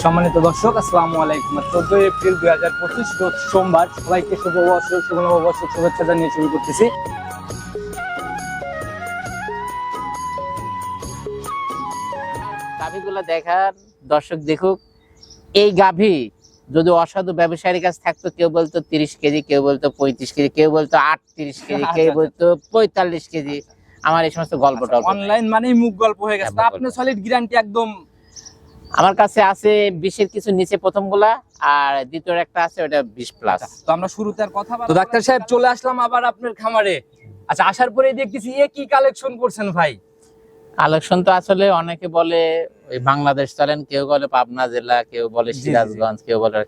সম্মানিত দর্শক আসসালামু আলাইকুম চোদ্দই এপ্রিল দুই হাজার পঁচিশ সোমবার সবাইকে শুভ বছর শুভ নববর্ষ শুভেচ্ছা জানিয়ে শুরু করতেছি গাভীগুলো দেখার দর্শক দেখুক এই গাভী যদি অসাধু ব্যবসায়ীর কাছে থাকতো কেউ বলতো তিরিশ কেজি কেউ বলতো পঁয়ত্রিশ কেজি কেউ বলতো আটত্রিশ কেজি আচ্ছা, কেউ আচ্ছা। বলতো পঁয়তাল্লিশ কেজি আমার এই সমস্ত গল্প টল্প নাই। অনলাইন মানেই মুখ গল্প হয়ে গেছে তা মুখ আপনি গল্প। সলিড গ্যারান্টি একদম আমার কাছে আছে বিশের কিছু নিচে প্রথমগুলা আর দ্বিতীয় একটা আছে ওটা বিশ প্লাস তো আমরা শুরুতে আর কথা তো ডাক্তার সাহেব চলে আসলাম আবার আপনার খামারে। আচ্ছা আসার পরে দেখতেছি এ কি কালেকশন করছেন ভাই? কালেকশন তো আসলে অনেকে বলে ওই বাংলাদেশ চলেন কেউ বলে পাবনা জেলা কেউ বলে। সিরাজগঞ্জ কেউ বলে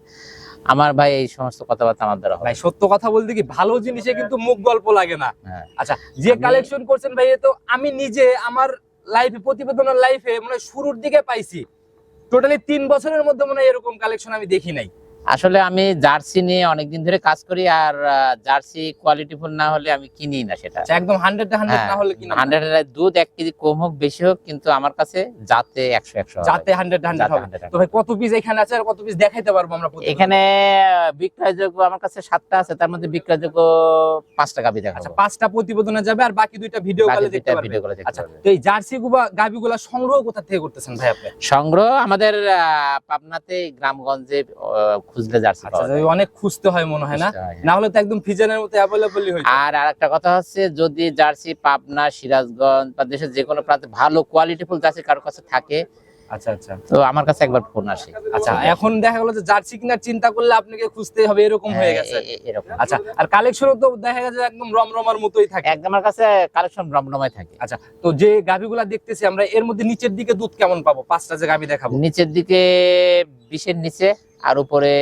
আমার ভাই এই সমস্ত কথাবার্তা আমার দ্বারা ভাই সত্য কথা বলতে কি ভালো জিনিসে কিন্তু মুখ গল্প লাগে না। হ্যাঁ। আচ্ছা যে কালেকশন করছেন ভাই এ তো আমি নিজে আমার লাইফে প্রতিবেদনের লাইফে মানে শুরুর দিকে পাইছি। টোটালি তিন বছরের মধ্যে মনে হয় এরকম কালেকশন আমি দেখি নাই। আসলে আমি জার্সি নিয়ে অনেকদিন ধরে কাজ করি আর জার্সি কোয়ালিটিফুল না হলে আমি কিনি না সেটা। আচ্ছা, একদম হান্ড্রেড হান্ড্রেড না হলে কিনা হান্ড্রেড দুধ এক কেজি কম হোক বেশি হোক কিন্তু আমার কাছে যাতে একশো একশো যাতে হান্ড্রেড হান্ড্রেড হবে। তো ভাই কত পিস এখানে আছে আর কত পিস দেখাইতে পারব আমরা এখানে বিক্রয়যোগ্য আমার কাছে সাতটা আছে তার মধ্যে বিক্রয়যোগ্য পাঁচটা গাভি আচ্ছা দেখাবো পাঁচটা প্রতিবেদনে যাবে আর বাকি দুইটা ভিডিও কলে দেখতে পারবে। ভিডিও আচ্ছা তো এই জার্সি গুবা গাবি গুলা সংগ্রহ কোথা থেকে করতেছেন ভাই আপনি? সংগ্রহ আমাদের আহ, পাবনাতে গ্রামগঞ্জে খুঁজলে জার্সি আচ্ছা পাওয়া যায়। অনেক খুঁজতে হয় মনে হয় না? হয়, হ্যাঁ। না হলে তো একদম ফিজানের মতো অ্যাভেলেবলই হয়ে আর আরেকটা কথা হচ্ছে যদি জার্সি পাবনা সিরাজগঞ্জ বা দেশের যে কোনো প্রান্তে ভালো কোয়ালিটিফুল জার্সি কারোর কাছে থাকে আচ্ছা আচ্ছা। তো আমার কাছে একবার ফোন আসে। আচ্ছা এখন দেখা গেল যে জার্সি কেনার চিন্তা করলে আপনাকে খুঁজতে হবে এরকম হয়ে গেছে। এ- এ- এরকম। আচ্ছা আর কালেকশনও তো দেখা গেছে একদম রমরমার মতোই থাকে। একদম আমার কাছে কালেকশন রমরমায় থাকে। আচ্ছা তো যে গাভিগুলা দেখতেছি আমরা এর মধ্যে নিচের দিকে দুধ কেমন পাবো? পাঁচটা যে গাভি দেখাবো। নিচের দিকে বিশের নিচে আর উপরে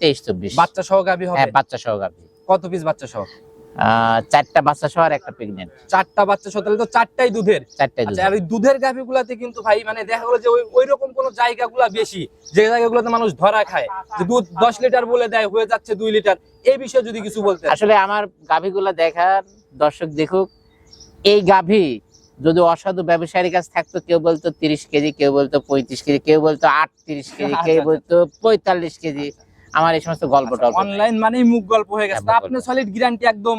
তেইশ চব্বিশ। বাচ্চা সহ গাভি হবে? হ্যাঁ বাচ্চা সহ গাভি। কত পিস বাচ্চা সহ? চারটা বাচ্চা সহ আর একটা প্রেগনেন্ট চারটা বাচ্চা সহ তাহলে তো চারটাই দুধের। চারটাই দুধ আচ্ছা আর ওই দুধের গাভিগুলাতে কিন্তু ভাই মানে দেখা গেলো যে ওই ওই রকম কোন জায়গাগুলা বেশি যে জায়গাগুলোতে মানুষ ধরা খায় যে দুধ দশ লিটার বলে দেয় হয়ে যাচ্ছে দুই লিটার। এই বিষয়ে যদি কিছু বলতে আসলে আমার গাভীগুলো দেখার দর্শক দেখুক এই গাভী যদি অসাধু ব্যবসায়ীর কাছে থাকতো কেউ বলতো তিরিশ কেজি কেউ বলতো পঁয়ত্রিশ কেজি কেউ বলতো আটত্রিশ কেজি কেউ আচ্ছা, বলতো পঁয়তাল্লিশ কেজি। আমার এই সমস্ত গল্প অনলাইন মানেই মুখ গল্প হয়ে গেছে। হ্যাঁ, তা মুখ আপনি সলিড গ্যারান্টি একদম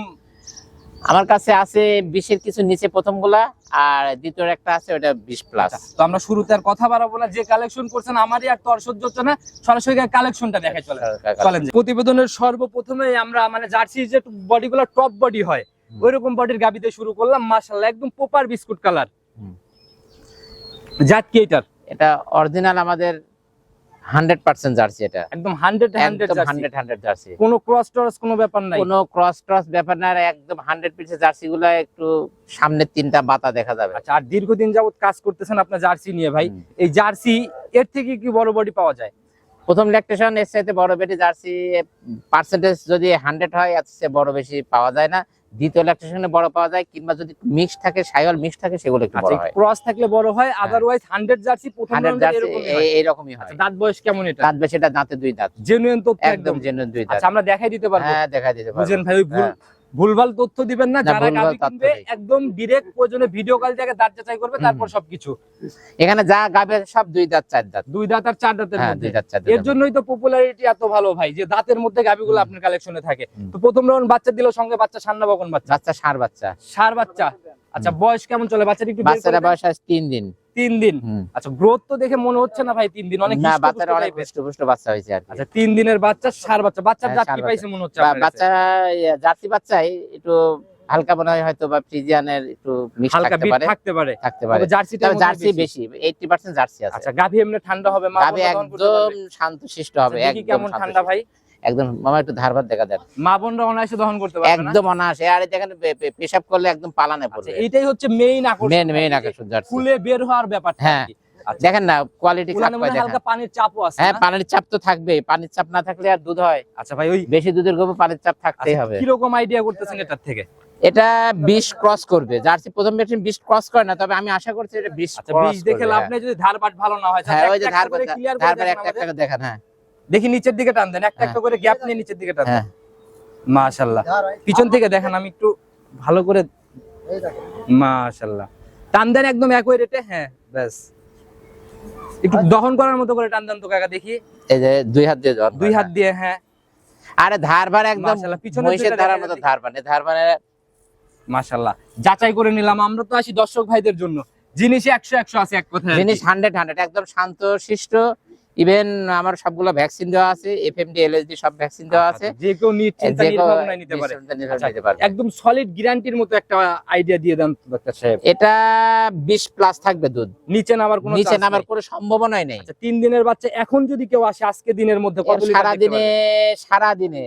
আমার কাছে আছে বিশের কিছু নিচে প্রথমগুলা আর দ্বিতীয় একটা আছে ওটা বিশ প্লাস আচ্ছা, তো আমরা শুরুতে আর কথা বাড়াবো না। যে কালেকশন করছেন আমারই আর তো আর সহ্য হচ্ছে না। সরাসরি কালেকশনটা দেখাই চলে চলেন প্রতিবেদনের সর্বপ্রথমে আমরা মানে জার্সি যে বডি গুলো টপ বডি হয় হুম। ওই রকম বডির গাবিতে শুরু করলাম মাশাআল্লাহ একদম পোপার বিস্কুট কালার জাত কি এটার? এটা অরিজিনাল আমাদের হান্ড্রেড পার্সেন্ট জার্সি এটা। একদম hundred hundred hundred hundred jersey কোনো ক্রস টরস কোনো ব্যাপার নাই। কোনো ক্রস ট্রস ব্যাপার না একদম হান্ড্রেড পিসের জার্সি গুলো একটু সামনের তিনটা বাতা দেখা যাবে। আচ্ছা আর দীর্ঘদিন যাবত কাজ করতেছেন আপনার জার্সি নিয়ে ভাই এই জার্সি এর থেকে কি বড় বডি পাওয়া যায়? প্রথম ল্যাকটেশন এর সাথে বড় বেটি জার্সি পার্সেন্টেজ যদি হান্ড্রেড হয় এর চেয়ে বড় বেশি পাওয়া যায় না। দ্বিতীয় ল্যাকটেশনে বড় পাওয়া যায় কিংবা যদি মিক্স থাকে সাইওয়াল মিক্স থাকে সেগুলো একটু বড় আচ্ছা হয়। ক্রস থাকলে বড় হয় अदरवाइज হান্ড্রেড জার্সি প্রথম এরকমই হয়। হয়। আচ্ছা, দাঁত বয়স কেমন এটা? দাঁত বয়স এটা দাঁতে দুই দাঁত। জেনুইন তো একদম একদম। জেনুইন দুই দাঁত। আচ্ছা আমরা দেখাই দিতে পারব। হ্যাঁ দেখাই দিতে পারব। বুঝেন ভাই ওই ভুল হ্যাঁ। ভুলভাল তথ্য দিবেন না যারা গাবি কিনবে একদম ডিরেক্ট প্রয়োজনে ভিডিও কল থেকে দাঁত যাচাই করবে তারপর সবকিছু। এখানে যা গাবে সব দুই দাঁত চার দাঁত। দুই দাঁত আর চার দাঁতের হ্যাঁ মধ্যে। এর জন্যই তো পপুলারিটি এত ভালো ভাই যে দাঁতের মধ্যে গাবিগুলো। আপনার কালেকশনে থাকে। তো প্রথম রাউন্ড বাচ্চা দিল সঙ্গে বাচ্চা সান্না বকন বাচ্চা? বাচ্চা সার বাচ্চা। সার বাচ্চা। আচ্ছা বয়স কেমন চলে? বাচ্চাটা একটু দেন। বয়স আজ তিন দিন। তিন দিন। আচ্ছা গ্রোথ তো দেখে মনে হচ্ছে না ভাই তিন দিন। অনেক না অনেক পুষ্ট বাচ্চা হয়েছে আর আচ্ছা তিন দিনের বাচ্চা সার বাচ্চা। বাচ্চার হ্যাঁ, জাত কি পাইছে মনে হচ্ছে বাচ্চা জার্সি বাচ্চাই একটু হালকা মনে হয় হয়তো বা ফ্রিজিয়ানের একটু মিক্স হালকা থাকতে পারে। থাকতে পারে। থাকতে পারে। জার্সিটা জার্সি বেশি। এইটি পার্সেন্ট জার্সি আছে। আচ্ছা গাভী এমনি ঠান্ডা হবে মা করতে একদম পারবে? শান্ত শিষ্ট হবে আচ্ছা, একদম কেমন ঠান্ডা ভাই। একদম মামা একটু ধারবার দেখা দেন। মা বোনরা অনায়াসে দহন করতে পারবে একদম অনায়াসে। আর দেখেন পেশাব করলে একদম পালানে আচ্ছা, পড়বে। এইটাই হচ্ছে মেইন আকর্ষণ। মেন মেন আকর্ষণ ফুলে বের হওয়ার ব্যাপারটা হ্যাঁ। আচ্ছা, দেখেন না কোয়ালিটি হয় হালকা পানির চাপও আছে হ্যাঁ পানির চাপ তো থাকবেই। পানির চাপ না থাকলে আর দুধ হয়। আচ্ছা ভাই ওই বেশি দুধের গোবর পানির চাপ থাকতেই আচ্ছা, হবে। কীরকম আইডিয়া করতেছেন এটার থেকে? এটা বিশ ক্রস করবে। জার্সি প্রথম ভ্যাকসিন বিশ ক্রস করে না তবে আমি আশা করছি এটা বিশ আচ্ছা দেখে লাভ নেই যদি ধার বাট ভালো না হয়। হ্যাঁ ওই যে ধার ক্লিয়ার ধার করে একটা একটা করে দেখেন হ্যাঁ। দেখি নিচের দিকে টান দেন একটা হ্যাঁ। একটা করে গ্যাপ নিয়ে নিচের দিকে টান দেন। হ্যাঁ। মাশাআল্লাহ পিছন থেকে দেখেন আমি একটু ভালো করে মাশাআল্লাহ টান দেন একদম একই রেটে হ্যাঁ ব্যাস। একটু দহন করার মতো করে টান দেন তো কাকা দেখি। এই যে দুই হাত দিয়ে দুই হাত দিয়ে হ্যাঁ। আরে ধার ভার একদম মহিষের ধারার মতো। ধার মানে ধার মানে মাশাল্লাহ। যাচাই করে নিলাম আমরা তো আসি দর্শক ভাইদের জন্য। জিনিসই একশো একশো আছে এক কথায় আর কি। জিনিস হান্ড্রেড হান্ড্রেড একদম শান্ত শিষ্ট। ইভেন আমার সবগুলো ভ্যাকসিন দেওয়া আছে এফএমডি এলএসডি সব ভ্যাকসিন দেওয়া আছে। যে কেউ নিশ্চিন্তা যে নির্ভাবনায় নিতে পারে। নিতে আচ্ছা, একদম সলিড গ্যারান্টির মতো একটা আইডিয়া দিয়ে দেন ডাক্তার সাহেব। এটা বিশ প্লাস থাকবে দুধ। নিচে নামার কোনো নিচে নামার। কোনো সম্ভাবনাই নেই। আচ্ছা তিন দিনের বাচ্চা এখন যদি কেউ আসে আজকে দিনের মধ্যে কত লিটার সারা দিনে সারা দিনে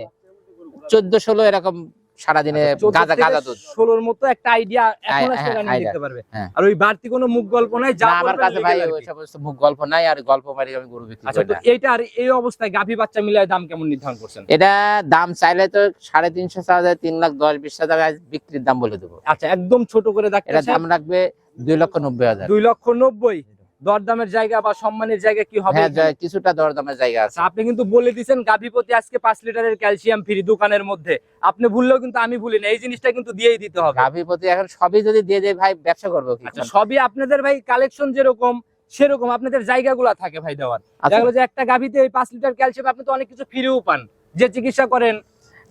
চোদ্দ ষোলো এরকম সারা দিনে গাঁজা গাঁজা দুধ। ষোলোর মতো একটা আইডিয়া এখন হ্যাঁ, আসলে হ্যাঁ, পারবে। হ্যাঁ। আর ওই বাড়তি কোনো মুখ গল্প নাই যা আমার কাছে ভাই ওই সমস্ত মুখ গল্প নাই আর গল্প মারি আমি গরু বিক্রি আচ্ছা তো এইটা আর এই অবস্থায় গাভী বাচ্চা মিলায় দাম কেমন নির্ধারণ করছেন? এটা দাম চাইলে তো সাড়ে তিনশো চাওয়া যায় তিন লাখ দশ বিশ হাজার বিক্রির দাম বলে দেবো। আচ্ছা একদম ছোট করে এটা দাম রাখবে দুই লক্ষ নব্বই হাজার। দুই লক্ষ নব্বই? দরদামের জায়গা বা সম্মানের জায়গা কি হবে? হ্যাঁ কিছুটা দরদামের জায়গা আছে। আপনি কিন্তু বলে দিচ্ছেন গাভীপতি আজকে পাঁচ লিটারের ক্যালসিয়াম ফ্রি দোকানের মধ্যে। আপনি ভুললেও কিন্তু আমি ভুলি না এই জিনিসটা কিন্তু দিয়েই দিতে হবে। গাভীর প্রতি এখন সবই যদি দিয়ে দেয় ভাই ব্যবসা করব কি? আচ্ছা সবই আপনাদের ভাই কালেকশন যেরকম সেরকম আপনাদের জায়গাগুলো থাকে ভাই দেওয়ার আচ্ছা। দেখা গেলো যে একটা গাভীতে পাঁচ লিটার ক্যালসিয়াম আপনি তো অনেক কিছু ফ্রিও পান যে চিকিৎসা করেন।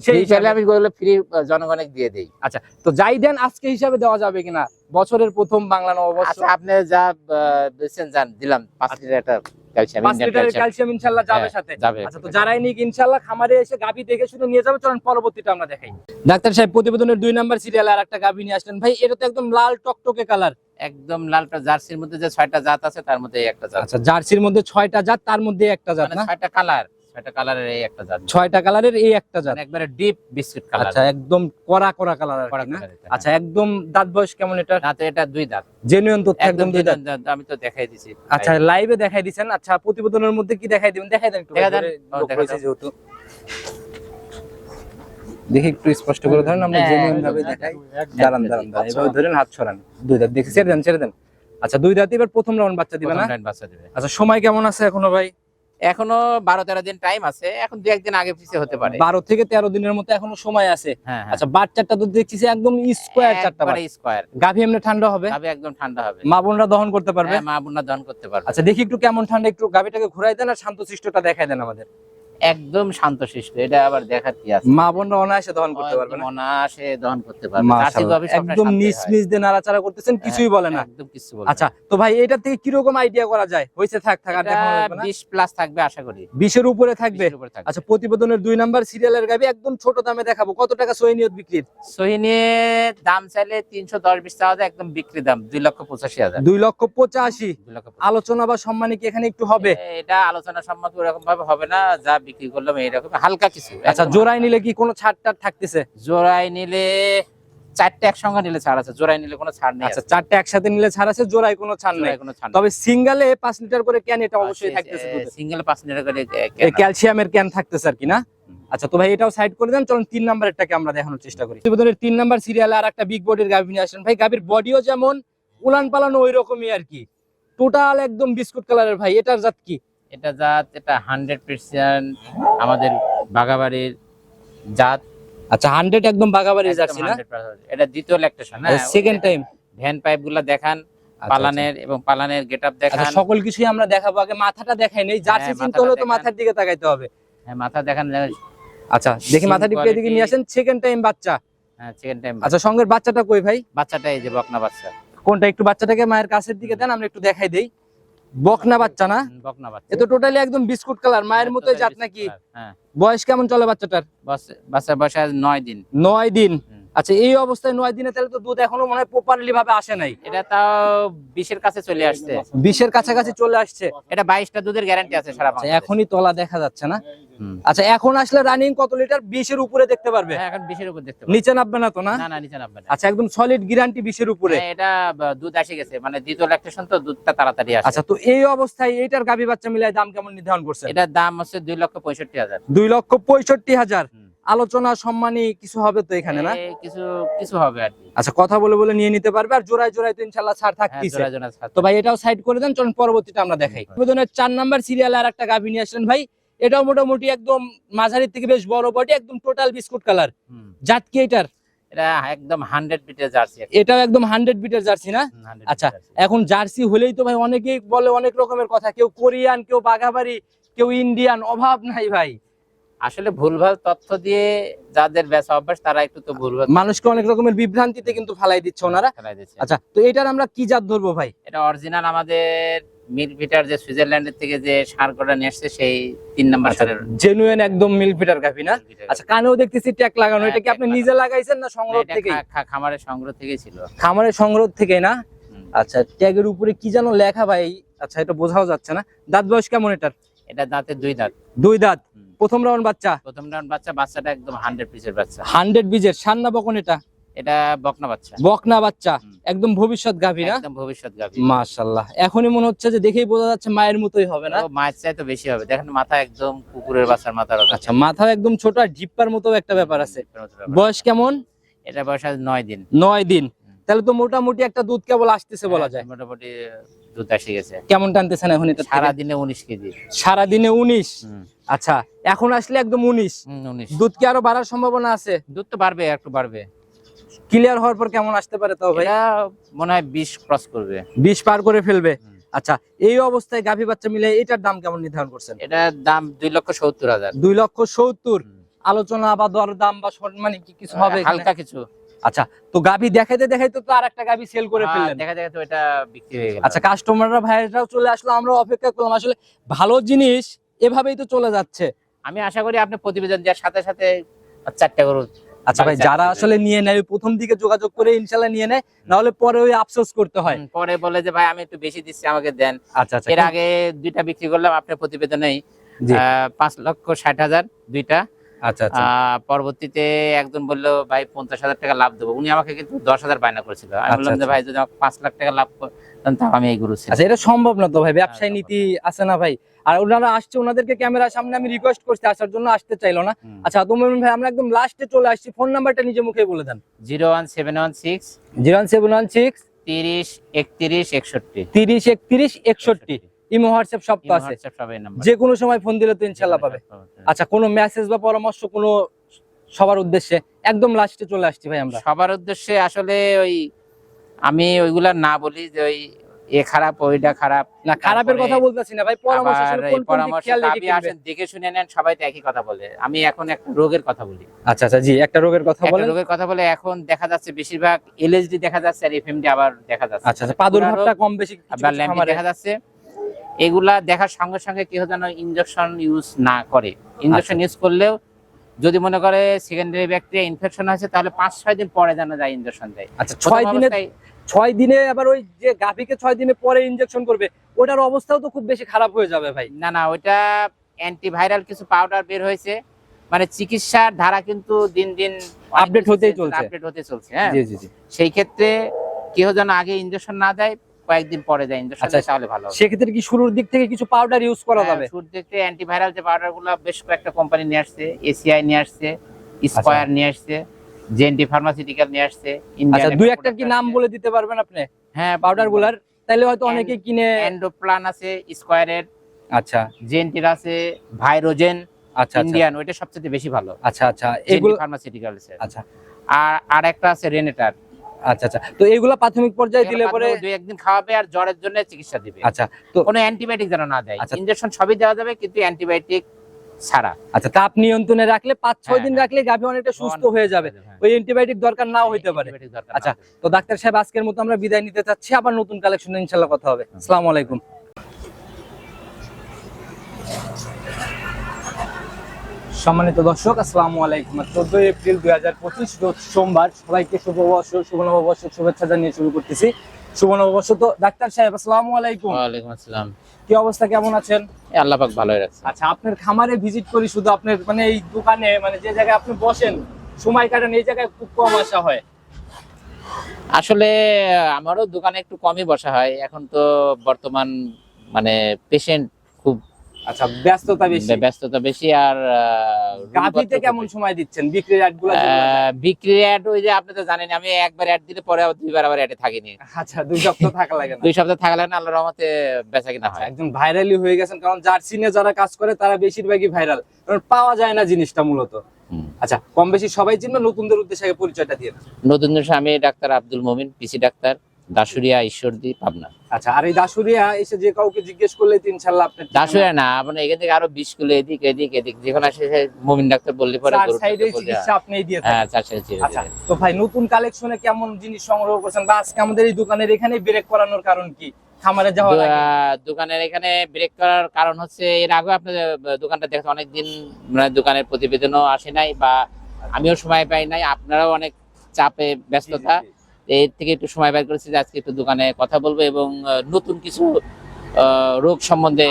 সেই হিসাবে। আমি বললে ফ্রি জনগণকে দিয়ে দেই। আচ্ছা তো যাই দেন আজকে হিসাবে দেওয়া যাবে কিনা? বছরের প্রথম বাংলা নববর্ষ। আচ্ছা আপনি যা দিচ্ছেন জান দিলাম। পাঁচ লিটার একটা ক্যালসিয়াম ইনশাল্লাহ যাবে হ্যাঁ, সাথে। আচ্ছা তো যারাই নিক ইনশাল্লাহ খামারে এসে দেখে শুনে নিয়ে যাবে। চলেন পরবর্তীটা আমরা দেখাই। ডাক্তার সাহেব প্রতিবেদনের দুই নাম্বার সিরিয়াল আর একটা গাভী নিয়ে আসলেন। ভাই এটা তো একদম লাল টকটকে কালার একদম লালটা জার্সির মধ্যে যে ছয়টা জাত আছে তার মধ্যে একটা জাত। আচ্ছা জার্সির মধ্যে ছয়টা জাত তার মধ্যে একটা জাত মানে না? ছয়টা কালার ছয়টা কালারের এই একটা জাত। ছয়টা কালারের এই একটা জাত। মানে একবারে ডিপ বিস্কুট কালার আচ্ছা একদম কড়া কড়া কালার আচ্ছা একদম দাঁত বয়স কেমন এটা দাঁতে এটা দুই দাঁত। জেনুইন তথ্য একদম দুই দাঁত। আমি তো দেখাই দিছি। আচ্ছা লাইভে দেখাই দিছেন। আচ্ছা প্রতিবেদনের মধ্যে কি দেখাই দিবেন? দেখাই দেন একটু দেখা দেন। যেহেতু। দেখি একটু স্পষ্ট করে ধরেন আমরা হ্যাঁ, জেনুইন ভাবে দেখাই। দাঁড়ান দাঁড়ান দাঁড়ান। এভাবে ধরেন হাত ছড়ান দুই দাঁত দেখি ছেড়ে দেন ছেড়ে দেন। আচ্ছা দুই দাঁত এবার প্রথম রাউন্ড বাচ্চা দিবে না? বাচ্চা দিবে। আচ্ছা সময় কেমন আছে এখনও ভাই? এখনও বারো তেরো দিন টাইম আছে এখন দু একদিন আগে পিছিয়ে হতে পারে। বারো থেকে তেরো দিনের মতো এখনও সময় আছে। হ্যাঁ হ্যাঁ। আচ্ছা বাচ্চাটা তো দেখছি একদম স্কোয়ার চারটা। স্কোয়ার গাভী এমনি ঠান্ডা হবে? গাভী একদম ঠান্ডা হবে। মা বোনরা দহন করতে পারবে? হ্যাঁ, মা বোনরা দহন করতে পারবে। আচ্ছা দেখি একটু কেমন ঠান্ডা একটু গাভীটাকে ঘুরাই দেন আর শান্ত সৃষ্টটা দেখাই দেন আমাদের। একদম শান্তশিষ্ট এটা আবার দেখার কি আছে? মা বোনরা অনায়াসে দহন করতে পারবে না? অনায়াসে দহন করতে পারবে। একদম নিচ দিয়ে নাড়াচাড়া করতেছেন কিছুই বলে না। একদম কিছু বলে আচ্ছা তো ভাই এটা থেকে কীরকম আইডিয়া করা যায়? হয়েছে থাক থাক আর দেখানো লাগবে না? বিশ প্লাস থাকবে আশা করি। বিশের উপরে থাকবে? 20 এর উপরে থাকবে। আচ্ছা প্রতিবেদনের দুই নাম্বার সিরিয়ালের গাবি একদম ছোট দামে দেখাবো। কত টাকা সৈনিয়ত বিক্রির? সহিনে দাম চাইলে তিনশো দশ বিশ চাওয়া একদম বিক্রি দাম দুই লক্ষ পঁচাশি হাজার। দুই লক্ষ পঁচাশি। দুই লক্ষ পঁচাশি। আলোচনা বা সম্মানী কি এখানে একটু হবে? এটা আলোচনা সম্মত ওরকম ভাবে হবে না যা বিক্রি করলাম এইরকম হালকা কিছু। আচ্ছা জোড়াই নিলে কি কোনো ছাড় টাড় থাকতেছে? জোড়াই নিলে চারটে একসঙ্গে নিলে ছাড় আছে জোড়াই নিলে কোনো ছাড় নেই আচ্ছা চারটে একসাথে নিলে ছাড় আছে জোড়াই কোনো ছাড় নেই। কোনো ছাড় তবে সিঙ্গালে পাঁচ লিটার করে ক্যান এটা অবশ্যই থাকতেছে দুধে। সিঙ্গেল লিটার করে ক্যালসিয়ামের ক্যান থাকতেছে আর কি না? আচ্ছা তো ভাই এটাও সাইড করে দেন চলুন তিন নাম্বারটাকে আমরা দেখানোর চেষ্টা করি। প্রতিবেদনের তিন নাম্বার সিরিয়ালে আর একটা বিগ বডির গাভী নিয়ে আসেন। ভাই গাভীর বডিও যেমন উলান পালানো ওই রকমই আর কি। টোটাল একদম বিস্কুট কালারের ভাই এটার জাত কি? এটা জাত এটা হান্ড্রেড পার্সেন্ট আমাদের বাগাবাড়ির জাত। আচ্ছা হান্ড্রেড একদম বাগাবাড়ি জার্সি না? এটা দ্বিতীয় ল্যাকটেশন সেকেন্ড টাইম ভ্যান পাইপগুলা দেখান পালানের এবং পালানের গেট আপ আচ্ছা দেখান সকল কিছুই আমরা দেখাবো আগে মাথাটা দেখাই নেই জার্সি হ্যাঁ, চিনতে মাথাটা হলে তো মাথার দিকে তাকাইতে হবে। হ্যাঁ মাথা দেখান আচ্ছা দেখি মাথা মাথাটি দিকে নিয়ে আসেন সেকেন্ড টাইম বাচ্চা। হ্যাঁ সেকেন্ড টাইম আচ্ছা সঙ্গের বাচ্চাটা কই ভাই? বাচ্চাটা এই যে বকনা বাচ্চা। কোনটা একটু বাচ্চাটাকে মায়ের কাছের দিকে দেন আমরা একটু দেখাই দেই। বকনা বাচ্চা না? বকনা বাচ্চা। এতো টোটালি একদম বিস্কুট কালার মায়ের মতোই জাত নাকি? হ্যাঁ। বয়স কেমন চলে বাচ্চাটার? বাচ্চা- বাচ্চা বয়স আজ নয় দিন। 9 দিন। আচ্ছা এই অবস্থায় নয় দিনে তাহলে তো দুধ এখনও মনে হয় প্রপারলি ভাবে আসে নাই। এটা তাও বিশের কাছে চলে আসছে। বিশের কাছাকাছি চলে আসছে। এটা বাইশটা দুধের গ্যারান্টি আছে সারা আচ্ছা, এখনই তলা দেখা যাচ্ছে না? আচ্ছা এখন আসলে রানিং কত লিটার বিশের উপরে দেখতে পারবে? হ্যাঁ, এখন বিশের উপর দেখতে নিচে নামবে না তো না? নিচে নামবে না। আচ্ছা একদম সলিড গ্যারান্টি বিশের উপরে। হ্যাঁ, এটা দুধ আসে গেছে। মানে দ্বিতীয় ল্যাকটেশন তো দুধটা তাড়াতাড়ি আসে। আচ্ছা তো এই অবস্থায় এইটার গাভী বাচ্চা মিলাই দাম কেমন নির্ধারণ করছে এটার দাম হচ্ছে দুই লক্ষ পঁয়ষট্টি হাজার। দুই লক্ষ পঁয়ষট্টি হাজার। আলোচনা সম্মানী কিছু হবে তো এখানে না? কিছু কিছু হবে আর আচ্ছা কথা বলে বলে নিয়ে নিতে পারবে আর জোড়ায় জোড়ায় তো ইনশাল্লাহ ছাড় হ্যাঁ, থাকতেছে। তো ভাই এটাও সাইড করে দেন চলুন পরবর্তীটা আমরা দেখাই। প্রতিবেদনের চার নাম্বার সিরিয়ালে আর একটা গাভী নিয়ে আসলেন ভাই। এটাও মোটামুটি একদম মাঝারি থেকে বেশ বড় বডি একদম টোটাল বিস্কুট কালার। জাত কি এটার? এটা একদম হান্ড্রেড বিটের জার্সি এটাও একদম হান্ড্রেড বিটের জার্সি না? আচ্ছা এখন জার্সি হলেই তো ভাই অনেকেই বলে অনেক রকমের কথা। কেউ কোরিয়ান কেউ বাঘাবাড়ি কেউ ইন্ডিয়ান অভাব নাই ভাই। আসলে ভুলভাল তথ্য দিয়ে যাদের বেচা অভ্যাস তারা একটু তো ভুলভাল মানুষকে অনেক রকমের বিভ্রান্তিতে কিন্তু ফালাই দিচ্ছে ওনারা। ফেলাই দিচ্ছে। আচ্ছা তো এটার আমরা কি জাত ধরবো ভাই? এটা অরিজিনাল আমাদের যে সুইজারল্যান্ডের থেকে যে সার কটা নিয়ে আসছে সেই তিন নাম্বার সারের জেনুইন একদম না? আচ্ছা কানেও দেখতেছি ট্যাগ লাগানো হ্যাঁ, এটা কি আপনি নিজে লাগাইছেন না সংগ্রহ থেকে খামারের সংগ্রহ থেকে ছিল। খামারের সংগ্রহ থেকে না? আচ্ছা ট্যাগের উপরে কি যেন লেখা ভাই? আচ্ছা এটা বোঝাও যাচ্ছে না। দাঁত বয়স কেমন এটার? এটা দাঁতের দুই দাঁত। দুই দাঁত। প্রথম রাউন্ড বাচ্চা? প্রথম রাউন্ড বাচ্চা বাচ্চাটা একদম হান্ড্রেড পিসের বাচ্চা। হান্ড্রেড বিজের সান্না বকন এটা? এটা বকনা বাচ্চা। বকনা বাচ্চা। একদম ভবিষ্যৎ গাভী না? একদম ভবিষ্যৎ গাভী। মাশাল্লাহ এখনই মনে হচ্ছে যে দেখেই বোঝা যাচ্ছে মায়ের মতোই হবে না? মায়ের চাই তো বেশি হবে। দেখেন মাথা একদম কুকুরের বাচ্চার মাথার মতো। আচ্ছা মাথা একদম ছোট আর ঢিপ্পার মতো একটা ব্যাপার আছে। বয়স কেমন? এটা বয়স আছে নয় দিন। নয় দিন। তাহলে তো মোটামুটি একটা দুধ কেবল আসতেছে বলা যায়। হ্যাঁ, মোটামুটি দুধ এসে গেছে। কেমন টানতেছেন এখন এটা সারা দিনে উনিশ কেজি। সারা দিনে উনিশ আচ্ছা এখন আসলে একদম উনিশ। উনিশ। দুধ কি আরও বাড়ার সম্ভাবনা আছে? দুধ তো বাড়বে একটু বাড়বে। ক্লিয়ার হওয়ার পর কেমন আসতে পারে তাও ভাই? মনে হয় বিশ ক্রস করবে। বিশ পার করে ফেলবে। আচ্ছা এই অবস্থায় গাভী বাচ্চা মিলে এটার দাম কেমন নির্ধারণ করছেন? এটার দাম দুই লক্ষ সত্তর হাজার। দুই লক্ষ সত্তর। আলোচনা বা দর দাম বা শর্ট মানে কি কিছু হবে হালকা কিছু। আচ্ছা তো গাভী দেখাইতে দেখাইতে তো আর একটা গাভী সেল করে হ্যাঁ, ফেললেন। দেখা দেখা তো এটা বিক্রি হয়ে গেল। আচ্ছা কাস্টমাররা ভাইরাও চলে আসলো আমরা অপেক্ষা করলাম। আসলে ভালো জিনিস এভাবেই তো চলে যাচ্ছে। আমি আশা করি আপনি প্রতিবেদন দেওয়ার সাথে সাথে চারটা গরু আচ্ছা ভাই যারা আসলে নিয়ে নেয় প্রথম দিকে যোগাযোগ করে ইনশাল্লাহ নিয়ে নেয় নাহলে পরে ওই আফসোস করতে হয়। পরে বলে যে ভাই আমি একটু বেশি দিচ্ছি আমাকে দেন। আচ্ছা আচ্ছা এর আগে দুইটা বিক্রি করলাম আপনার প্রতিবেদনেই পাঁচ লক্ষ ষাট হাজার দুইটা। পরবর্তীতে একজন বলল ভাই পঞ্চাশ হাজার টাকা লাভ দেবো। উনি আমাকে কিন্তু দশ হাজার বায়না করেছিল। আমি আচ্ছা, বললাম যে আচ্ছা। ভাই যদি আমাকে পাঁচ লাখ টাকা লাভ তাও আমি এই গরু আচ্ছা এটা সম্ভব না তো ভাই ব্যবসায় নীতি আছে না ভাই। আর ওনারা আসছে ওনাদেরকে ক্যামেরার সামনে আমি রিকোয়েস্ট করছি আসার জন্য আসতে চাইলো না। আচ্ছা তুমি ভাই আমরা একদম লাস্টে চলে আসছি। ফোন নাম্বারটা নিজে মুখে বলে দেন। Zero one seven one six zero one seven one six তিরিশ একত্রিশ একষট্টি। তিরিশ একত্রিশ একষট্টি। ইমো হোয়াটসঅ্যাপ সব তো আছে। যে কোনো সময় ফোন দিলে তো ইনশাল্লাহ পাবে। আচ্ছা কোনো মেসেজ বা পরামর্শ কোনো সবার উদ্দেশ্যে? একদম লাস্টে চলে আসছি ভাই আমরা। সবার উদ্দেশ্যে আসলে ওই আমি ওইগুলা না বলি যে ওই এ খারাপ ওইটা খারাপ। না খারাপের কথা বলতেছি না ভাই পরামর্শ আপনি আসেন দেখে শুনে নেন সবাই তো একই কথা বলে। আমি এখন একটা রোগের কথা বলি। আচ্ছা আচ্ছা জি একটা রোগের কথা বলেন। রোগের কথা বলে এখন দেখা যাচ্ছে বেশিরভাগ এলএসডি দেখা যাচ্ছে আর এফএমডি আবার দেখা যাচ্ছে। আচ্ছা আচ্ছা প্রাদুর্ভাবটা কম বেশি দেখা যাচ্ছে। এগুলা দেখার সঙ্গে সঙ্গে কেউ যেন ইনজেকশন ইউজ না করে। ইনজেকশন আচ্ছা। ইউজ করলেও যদি মনে করে সেকেন্ডারি ব্যাকটেরিয়া ইনফেকশন হয়েছে তাহলে পাঁচ ছয় দিন পরে যেন যায় ইনজেকশন দেয়। আচ্ছা ছয় দিনে ছয় দিনে আবার ওই যে গাভীকে ছয় দিনে পরে ইনজেকশন করবে ওটার অবস্থাও তো খুব বেশি খারাপ হয়ে যাবে ভাই। না না ওইটা অ্যান্টিভাইরাল কিছু পাউডার বের হয়েছে। মানে চিকিৎসার ধারা কিন্তু দিন দিন আপডেট হতেই চলছে। আপডেট হতে চলছে হ্যাঁ। জি জি সেই ক্ষেত্রে কেউ যেন আগে ইনজেকশন না দেয় কয়েকদিন পরে দেয় ইনজেকশন আচ্ছা, তাহলে ভালো হবে। সেক্ষেত্রে কি শুরুর দিক থেকে কিছু পাউডার ইউজ করা হ্যাঁ, যাবে? শুরু থেকে অ্যান্টিভাইরাল যে পাউডারগুলো বেশ কয়েকটা কোম্পানি নিয়ে আসছে এসিআই নিয়ে আসছে স্কয়ার আচ্ছা। নিয়ে আসছে জেএনটি ফার্মাসিউটিক্যাল নিয়ে আসছে আচ্ছা দুই একটা কি নাম বলে দিতে পারবেন আপনি? হ্যাঁ পাউডারগুলার তাহলে হয়তো অনেকে কিনে এন্ডোপ্লান আছে স্কয়ারের আচ্ছা। জেএনটির আছে ভাইরোজেন আচ্ছা আচ্ছা। ইন্ডিয়ান ওইটা সবচেয়ে বেশি ভালো। আচ্ছা আচ্ছা। এগুলো ফার্মাসিউটিক্যাল আছে আচ্ছা। আর আর একটা আছে রেনেটার আচ্ছা আচ্ছা। তো এগুলা প্রাথমিক পর্যায়ে দিলে পরে দুই একদিন খাওয়াবে আর জ্বরের জন্য চিকিৎসা দিবে। আচ্ছা তো কোনো অ্যান্টিবায়োটিক যেন না দেয়। আচ্ছা। ইনজেকশন সবই দেওয়া যাবে কিন্তু অ্যান্টিবায়োটিক ছাড়া। আচ্ছা তাপ নিয়ন্ত্রণে রাখলে পাঁচ ছয় হ্যাঁ, দিন হ্যাঁ। রাখলে গাভী অনেকটা সুস্থ হয়ে যাবে। হ্যাঁ। ওই অ্যান্টিবায়োটিক দরকার নাও হইতে পারে। আচ্ছা। তো ডাক্তার সাহেব আজকের মতো আমরা বিদায় নিতে চাচ্ছি। আবার নতুন কালেকশন ইনশাল্লাহ কথা হবে। আসসালামু আলাইকুম। সম্মানিত দর্শক আসসালামু আলাইকুম। চোদ্দই এপ্রিল দুই হাজার পঁচিশ সোমবার সবাইকে শুভ বর্ষ শুভ নববর্ষের শুভেচ্ছা জানিয়ে শুরু করতেছি। শুভ নববর্ষ তো ডাক্তার সাহেব আসসালামু আলাইকুম। ওয়ালাইকুম আসসালাম। কি অবস্থা কেমন আছেন? আল্লাহ পাক ভালোই রাখছে। আচ্ছা আপনার খামারে ভিজিট করি শুধু আপনার মানে এই দোকানে মানে যে জায়গায় আপনি বসেন সময় কাটান এই জায়গায় খুব কম আসা হয়। আসলে আমারও দোকানে একটু কমই বসা হয়। এখন তো বর্তমান মানে পেশেন্ট আচ্ছা ব্যস্ততা বেশি। ব্যস্ততা বেশি আর গাভিতে কেমন সময় দিচ্ছেন? বিক্রির অ্যাডগুলো বিক্রির অ্যাড ওই যে আপনি তো জানেন আমি একবার অ্যাড দিলে পরে আবার দুইবার আবার অ্যাডে থাকিনি। আচ্ছা দুই সপ্তাহ থাকা লাগে না। দুই সপ্তাহ থাকলে না আল্লাহর রহমতে বেচা কিনা আচ্ছা, হয়। একদম ভাইরালি হয়ে গেছেন কারণ জার্সি নিয়ে যারা কাজ করে তারা বেশিরভাগই ভাইরাল কারণ পাওয়া যায় না জিনিসটা মূলত। আচ্ছা কম বেশি সবাই চিনবে নতুনদের উদ্দেশ্যে পরিচয়টা দিয়ে দেন। নতুন দেশে আমি doctor Abdul Momin PC doctor. Dasuria Ishwardi Pabna. আচ্ছা আর এই দাসুরিয়া এসে যে কাউকে জিজ্ঞেস করলে ইনশাল্লাহ আপনি দাসুরিয়া না। আপনার এখান থেকে আরও বিশ কিলো এদিক এদিক এদিক যেখানে আসে সে মমিন ডাক্তার বললে পরে চিকিৎসা আপনিই দিয়ে হ্যাঁ চার আচ্ছা তো ভাই নতুন কালেকশনে কেমন জিনিস সংগ্রহ করছেন বা আজকে আমাদের এই দোকানের এখানে ব্রেক করানোর কারণ কি? খামারে আহ, দোকানের এখানে ব্রেক করার কারণ হচ্ছে এর আগে আপনাদের দোকানটা দেখতে অনেকদিন মানে দোকানের প্রতিবেদনও আসে নাই বা আমিও সময় পাই নাই আপনারাও অনেক চাপে ব্যস্ততা। এর থেকে একটু সময় বের করেছি যে আজকে একটু দোকানে কথা বলব এবং নতুন কিছু রোগ সম্বন্ধে।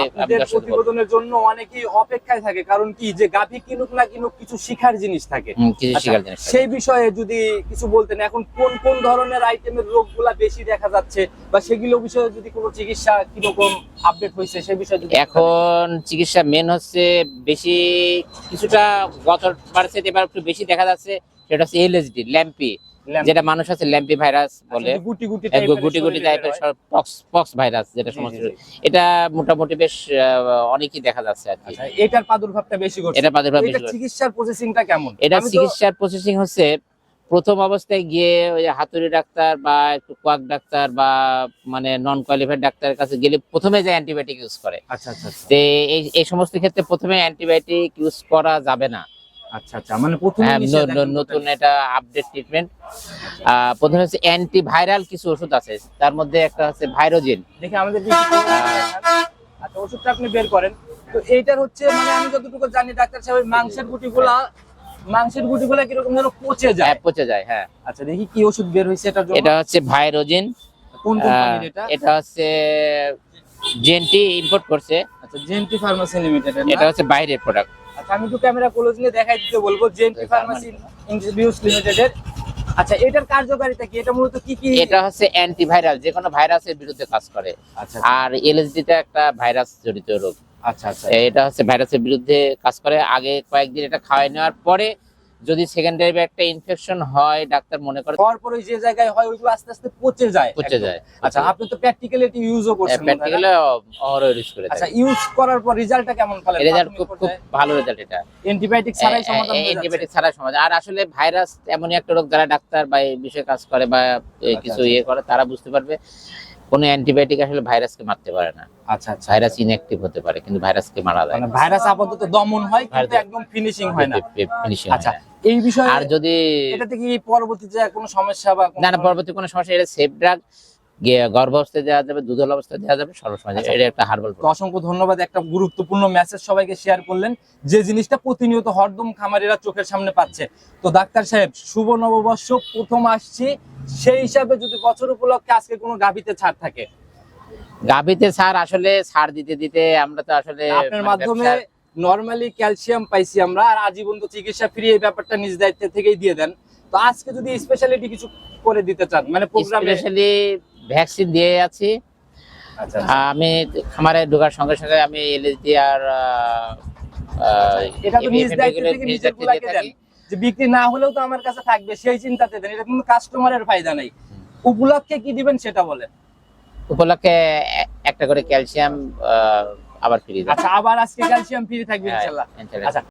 প্রতিবেদনের জন্য অনেকেই অপেক্ষায় থাকে কারণ কি যে গাভী কিনুক না কিনুক কিছু শিখার জিনিস থাকে আচ্ছা। সেই বিষয়ে যদি কিছু বলতেন এখন কোন কোন ধরনের আইটেমের রোগগুলা বেশি দেখা যাচ্ছে বা সেগুলো বিষয়ে যদি কোনো চিকিৎসা কীরকম আপডেট হয়েছে সেই বিষয়ে এখন চিকিৎসা মেন হচ্ছে বেশি কিছুটা গতবার চেয়ে এবার একটু বেশি দেখা যাচ্ছে সেটা হচ্ছে এলএসডি ল্যাম্প- যেটা মানুষ আছে ল্যাম্পি ভাইরাস বলে। আচ্ছা, গুটি গুটি টাইপের গুটি গুটি টাইপের পক্স পক্স ভাইরাস যেটা সমস্ত এটা মোটামুটি বেশ অনেকই দেখা যাচ্ছে আর কি। আচ্ছা, এটার প্রাদুর্ভাবটা বেশি করছে এটা প্রাদুর্ভাব বেশি চিকিৎসার প্রসেসিংটা কেমন? এটা চিকিৎসার প্রসেসিং হচ্ছে প্রথম অবস্থায় গিয়ে ওই যে হাতুড়ি ডাক্তার বা একটু কোয়াক ডাক্তার বা মানে নন কোয়ালিফাইড ডাক্তারের কাছে গেলে প্রথমে যে অ্যান্টিবায়োটিক ইউজ করে। আচ্ছা আচ্ছা আচ্ছা। এই এই সমস্ত ক্ষেত্রে প্রথমে অ্যান্টিবায়োটিক ইউজ করা যাবে না। আচ্ছা আচ্ছা মানে প্রথমে হ্যাঁ, নতুন। এটা আপডেট ট্রিটমেন্ট প্রথমে হচ্ছে অ্যান্টিভাইরাল কিছু ওষুধ আছে তার মধ্যে একটা হচ্ছে ভাইরোজিন দেখি আমাদের আচ্ছা ওষুধটা আপনি বের করেন। তো এইটার হচ্ছে মানে আমি যতটুকু জানি ডাক্তার সাহেব মাংসের গুটিগুলা মাংসের গুটিগুলা কীরকম যেন পচে যায়। হ্যাঁ, পচে যায় হ্যাঁ। আচ্ছা দেখি কি ওষুধ বের হয়েছে জন্য। এটা হচ্ছে ভাইরোজিন কোন কোম্পানির এটা? এটা হচ্ছে জেনটি ইম্পোর্ট করছে। আচ্ছা জেএনটি ফার্মাসি লিমিটেড এটা হচ্ছে বাইরের প্রোডাক্ট আচ্ছা আমি একটু ক্যামেরা ক্লোজ নিয়ে দেখাই দিতে বলব জেএনপি ফার্মাসি ইন্ট্রোডিউস লিমিটেডের আচ্ছা এটার কার্যকারিতা কি? এটা মূলত কি কি? এটা হচ্ছে অ্যান্টিভাইরাল যে কোনো ভাইরাসের বিরুদ্ধে কাজ করে। আচ্ছা আর এলএসডিটা একটা ভাইরাস জড়িত রোগ। আচ্ছা আচ্ছা এটা হচ্ছে ভাইরাসের বিরুদ্ধে কাজ করে। আগে কয়েকদিন এটা খাওয়াই নেওয়ার পরে যদি সেকেন্ড সেকেন্ডারি একটা ইনফেকশন হয় ডাক্তার মনে করে হওয়ার পরে যে জায়গায় হয় ওইগুলো আস্তে আস্তে পচে যায় পচে যায়। আচ্ছা আপনি তো প্র্যাকটিক্যালি এটি ইউজও করছেন? প্র্যাকটিক্যালি অহরহ ইউজ করে আচ্ছা ইউজ করার পর রেজাল্টটা কেমন পেলেন রেজাল্ট খুব খুব ভালো রেজাল্ট এটা। অ্যান্টিবায়োটিক ছাড়াই সমাধান হয়ে অ্যান্টিবায়োটিক ছাড়া সমাজ আর আসলে ভাইরাস এমনই একটা রোগ যারা ডাক্তার বা এই বিষয়ে কাজ করে বা কিছু আচ্ছা। ইয়ে করে তারা বুঝতে পারবে। কোন অ্যান্টিবায়োটিক আসলে ভাইরাসকে মারতে পারে না। আচ্ছা আচ্ছা। ভাইরাস ইনঅ্যাক্টিভ হতে পারে কিন্তু ভাইরাসকে মারা যায়। মানে ভাইরাস আপাতত দমন হয় কিন্তু একদম ফিনিশিং হয় না। ফিনিশিং আচ্ছা এই বিষয়ে আর যদি এটাতে কি পরবর্তীতে কোনো সমস্যা বা না না পরবর্তীতে কোনো সমস্যা এটা সেফ ড্রাগ গর্ভাবস্থায় দেওয়া যাবে দুধল অবস্থায় দেওয়া যাবে সর্বসময় আচ্ছা। এটা একটা হার্বাল অসংখ্য ধন্যবাদ একটা গুরুত্বপূর্ণ মেসেজ সবাইকে শেয়ার করলেন যে জিনিসটা প্রতিনিয়ত হরদম খামারিরা চোখের সামনে পাচ্ছে। তো ডাক্তার সাহেব শুভ নববর্ষ প্রথম আসছি সেই হিসাবে যদি বছর উপলক্ষে আজকে কোনো গাভিতে ছাড় থাকে? গাভীতে সার আসলে সার দিতে দিতে আমরা তো আসলে আপনার মানে মাধ্যমে নরমালি ক্যালসিয়াম পাইছি আমরা আর আজীবন তো চিকিৎসা ফ্রি এই ব্যাপারটা নিজ দায়িত্ব থেকেই দিয়ে দেন। তো আজকে যদি স্পেশালিটি কিছু করে দিতে চান মানে প্রোগ্রামে স্পেশালি ভ্যাকসিন দিয়ে আছি। আচ্ছা আমি খামারে ঢোকার সঙ্গে সঙ্গে আমি এলএসডি আর আহ, আহ, এটা তো নিজ দায়িত্ব থেকে নিজের গুলাকে দেন। যে বিক্রি না হলেও তো আমার কাছে থাকবে সেই চিন্তাতে দেন। এটা কিন্তু কাস্টমারের ফায়দা নাই। উপলক্ষে কি দিবেন সেটা বলেন। উপলক্ষে একটা করে ক্যালসিয়াম আবার ফ্রি আচ্ছা আবার আজকে ক্যালসিয়াম ফ্রি থাকবে হ্যাঁ, ইনশাআল্লাহ। আচ্ছা।